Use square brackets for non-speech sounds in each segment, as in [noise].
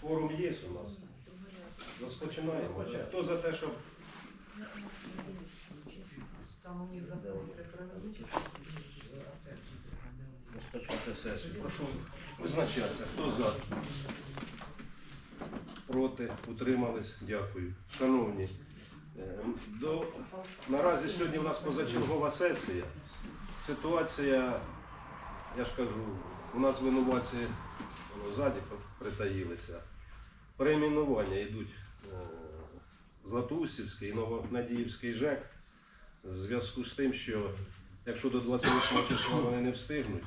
Форум є у нас. Розпочинаємо. Хто за те, щоб Там у них закон розпочати сесію? Прошу визначатися. Хто за? Проти? Утримались? Дякую. Шановні, е, до... наразі сьогодні у нас позачергова сесія. Ситуація, я ж кажу, у нас винуватці ззаді притаїлися. Перейменування йдуть е, Златусівський і Новонадіївський ЖЕК в зв'язку з тим, що якщо до 28 числа вони не встигнуть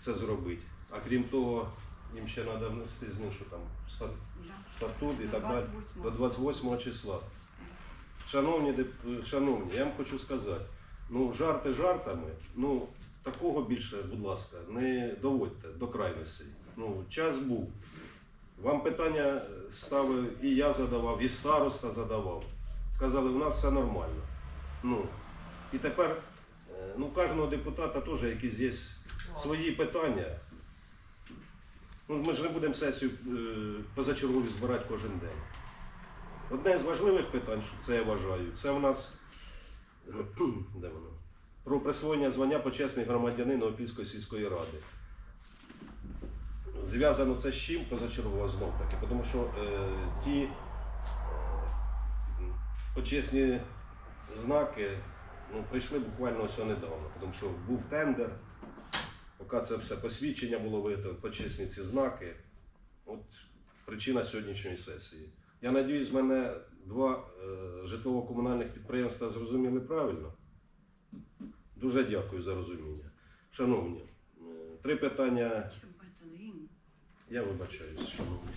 це зробити, а крім того, їм ще треба внести змін, що там статут і так далі до 28 числа. Шановні, шановні, я вам хочу сказати, ну жарти жартами, ну такого більше, будь ласка, не доводьте до крайностей. Ну, час був. Вам питання ставив і я задавав, і староста задавав. Сказали, у нас все нормально. Ну, і тепер е, ну, кожного депутата теж якісь є свої питання. Ну, ми ж не будемо сесію е, позачергові збирати кожен день. Одне з важливих питань, що це я вважаю, це у нас [clears throat] де воно? Про присвоєння звання почесний громадянин Опільської сільської ради. Зв'язано це з чим позачергова знов таки, тому що е, ті е, почесні знаки ну, прийшли буквально ось недавно, тому що був тендер, поки це все посвідчення було видно, почесні ці знаки. От причина сьогоднішньої сесії. Я надіюсь, мене два е, житлово-комунальних підприємства зрозуміли правильно. Дуже дякую за розуміння. Шановні, е, три питання. Я вибачаюсь, шановні.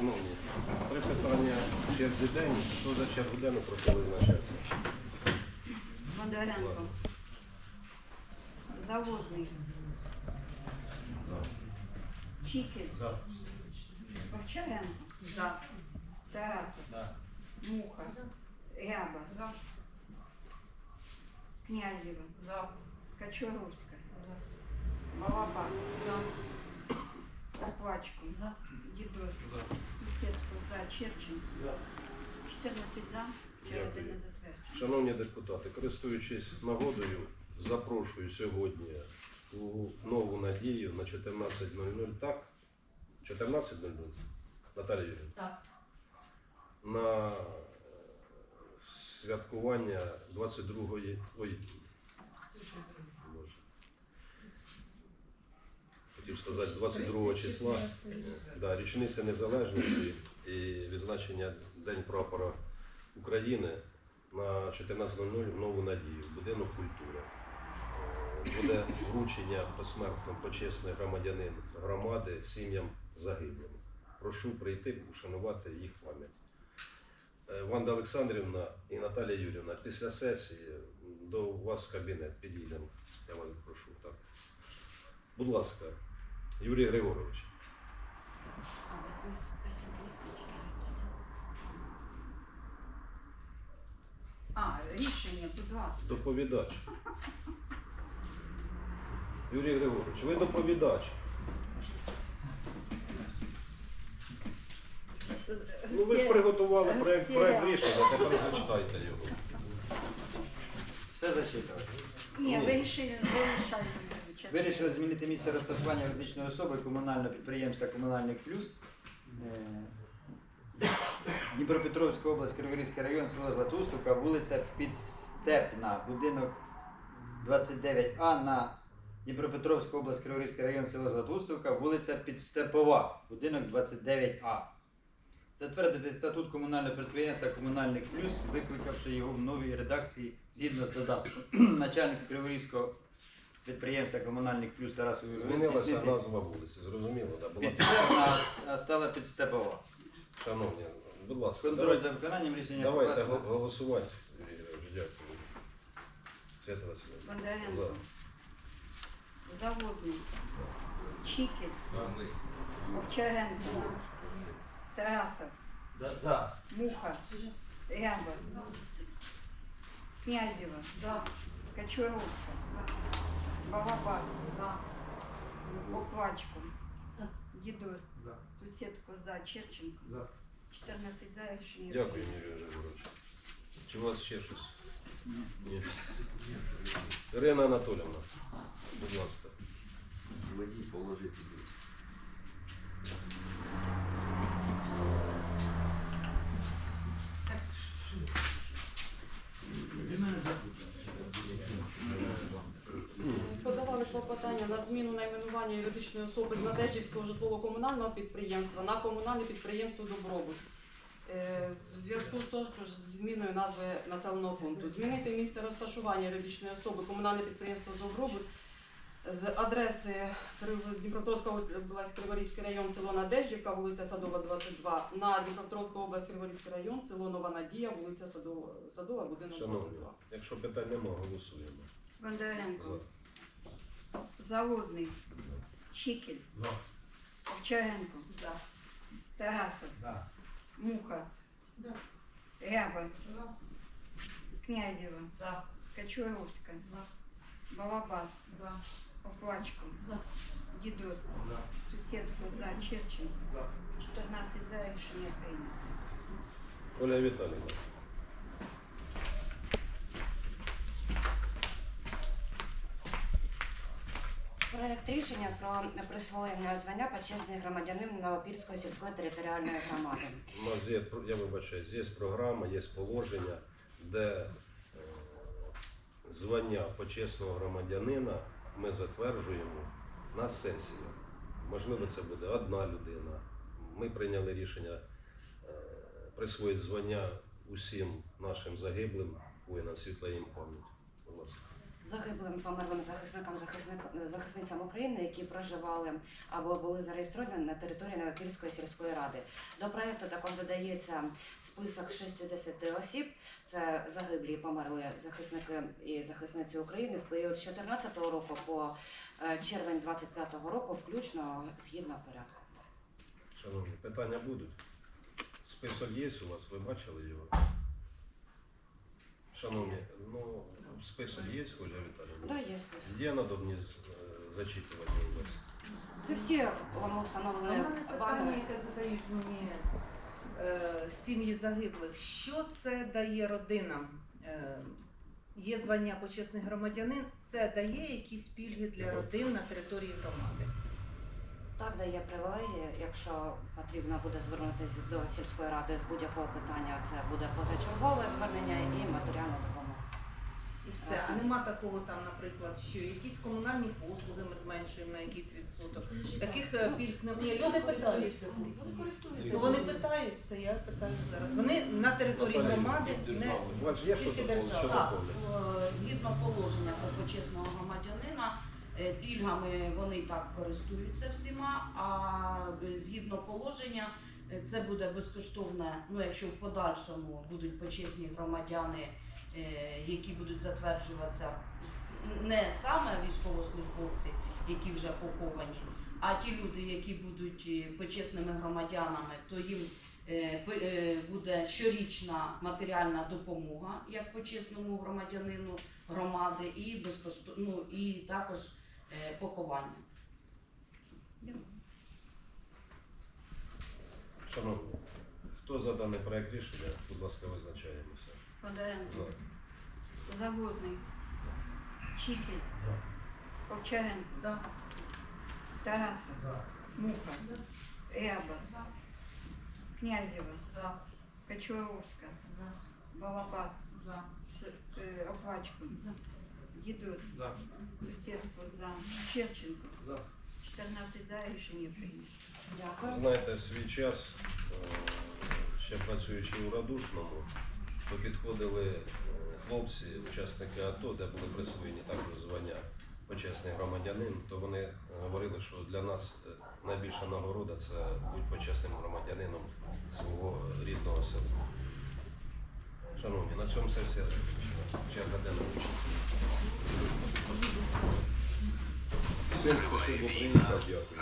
Шановні, три питання в черзі день. Хто за чергу денну прошу визначатися? Бондаренко. Заводний. Чикін. Овчаренко. За. Театр. Муха. Ряба. Князева. За. Кочуровська. Балаба. Квачко. За. Дідусь. Лисецько. За. Черчин. 14 за. Дякую. Не. Шановні депутати, користуючись нагодою, запрошую сьогодні у нову надію на 14.00. Так? 14.00? Наталія Юрійовна? Так. на е, святкування 22-ї. Ой, Хотів сказати 22 числа, да, річниця незалежності і відзначення День прапора України на 14.00 в нову надію, будинок культури. Е, буде вручення посмертно почесний громадянин громади сім'ям загиблим. Прошу прийти, ушанувати їх пам'ять. Е, Ванда Олександрівна і Наталія Юрівна, після сесії до вас в кабінет підійдемо. Я вас прошу. Так. Будь ласка, Юрій Григорович. А, рішення, будь ласка. Доповідач. Юрій Григорович, ви доповідач. Ну ви ж приготували проєкт, проєкт рішення, тепер зачитайте його. Все зачитувати. Ні, Ні. вирішили, вирішали. Вирішили змінити місце розташування юридичної особи комунального підприємства Комунальник Плюс. Е, Дніпропетровська область, Криворізький район, село Златоустовка, вулиця Підстепна, будинок 29А на Дніпропетровська область, Криворізький район, село Златоустовка, вулиця Підстепова, будинок 29А. Затвердити статут комунального підприємства Комунальник Плюс, викликавши його в новій редакції згідно з додатком. [clears throat] Начальник Криворізького підприємства Комунальник Плюс Тарасу Змінилася назва вулиці, зрозуміло, да? Була Підстепна, а стала підстепова. шановні, будь ласка, Контроль давайте, за виконанням рішення давайте покласти го- голосувати. Дякую. Свята Васильівна. За. Бондаренко, Заводний, Чікін, Овчаренко, Тарасов, За. За. Муха, Ряба, Князева, За. Кочуровка, за. Буквачку, За. Дідур, За. Сусідко за, Черченко, За. 14 за, рішення. Дякую, Юрій Григорович. Чи у вас ще щось? Ні. Ірина Анатолівна, будь ласка. Злодій положити. Клопотання на зміну найменування юридичної особи з Надеждівського житлово-комунального підприємства на комунальне підприємство Добробут. Е, В зв'язку з також з зміною назви населеного пункту. Змінити місце розташування юридичної особи комунальне підприємство Добробут з адреси Дніпропетровська область Криворізький район, село Надеждівка, вулиця Садова, 22, на Дніпропетровська область Криворізький район, село Нова Надія, вулиця Садова, Садова будинок Шановні, 22. якщо питань немає, голосуємо. За. Бондаренко, Заводний, Чікін, Овчаренко, Тарасов, За. Муха, Да. Ряба, За. Князева, За. Кочуровська, За. Балабар, За. Оплачко, За. Дідур, Сусідко за, Черченко, 14 за, рішення прийнято. Оля Віталіївна. Проект рішення про присвоєння звання почесний громадянин Новопільської сільської територіальної громади. У нас є, я вибачаюсь, є програма, є положення, де е, звання почесного громадянина ми затверджуємо на сесії. Можливо, це буде одна людина. Ми прийняли рішення е, присвоїти звання усім нашим загиблим воїнам світла їм пам'ять. Загиблим померлим захисникам захисник- захисницям України, які проживали або були зареєстровані на території Новопільської сільської ради. До проекту також додається список 60 осіб. Це загиблі і померли захисники і захисниці України в період з 2014 року по е, червень 2025 року, включно згідно порядку. Шановні, питання будуть? Список є у вас, ви бачили його? Шановні, ну список є, Оля Віталіївна? Да, є список. Є надобні з- е, зачитувати у вас? Це всі вам У встановлені мене питання, вами. яке задають мені е, сім'ї загиблих. Що це дає родинам? Е, є звання почесний громадянин, це дає якісь пільги для родин на території громади. Так дає привілеї, якщо потрібно буде звернутися до сільської ради з будь-якого питання, це буде позачергове звернення і матеріальна допомога. І все. А нема такого там, наприклад, що якісь комунальні послуги ми зменшуємо на якийсь відсоток. Таких е, пільг немає. Люди питають. Вони користуються. Вони питають, це я питаю зараз. Вони на території громади не У вас є що Тільки держава. Так, е, згідно положення про почесного громадянина, е, пільгами вони і так користуються всіма, а е, згідно положення е, це буде безкоштовне, ну якщо в подальшому будуть почесні громадяни, які будуть затверджуватися не саме військовослужбовці, які вже поховані, а ті люди, які будуть е, почесними громадянами, то їм е, е, буде щорічна матеріальна допомога як почесному громадянину громади, і безкошто... ну, і також е, поховання. Шановні, хто за даний проект рішення, будь ласка, визначаємося. Федоренко, За. Заводний, Чикель, Овчаренко, за. Тарасов, Муха, Ряба, Князева, За. Кочуровська, Балабат, е, Оплачко, Дідур, Сусідко, за, Черченко, 14 за, рішення прийнято. Дякую. Знаєте, в свій час, е, ще працюючи у Радушному, то підходили е, хлопці, учасники АТО, де були присвоєні також звання почесний громадянин, то вони говорили, що для нас е, найбільша нагорода це бути почесним громадянином свого рідного села. Шановні, на цьому сесія закінчена. Черга денна Всім, хто сьогодні приїхав, дякую.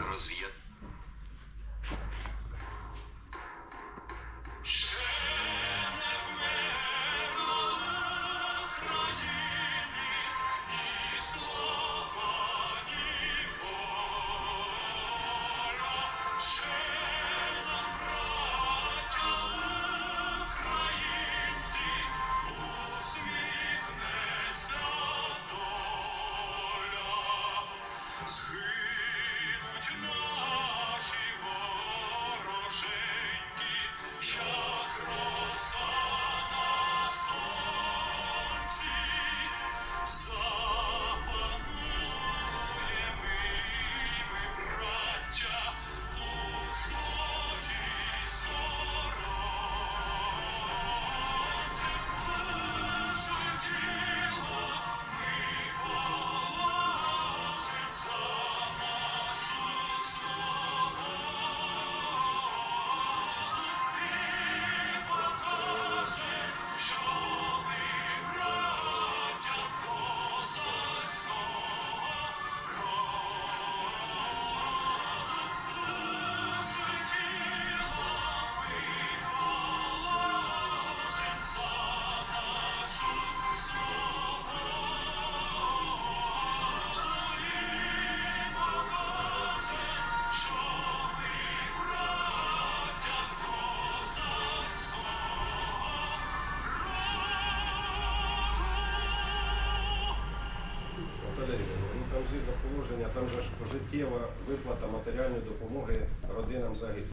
Пожиттєва виплата матеріальної допомоги родинам загиблих.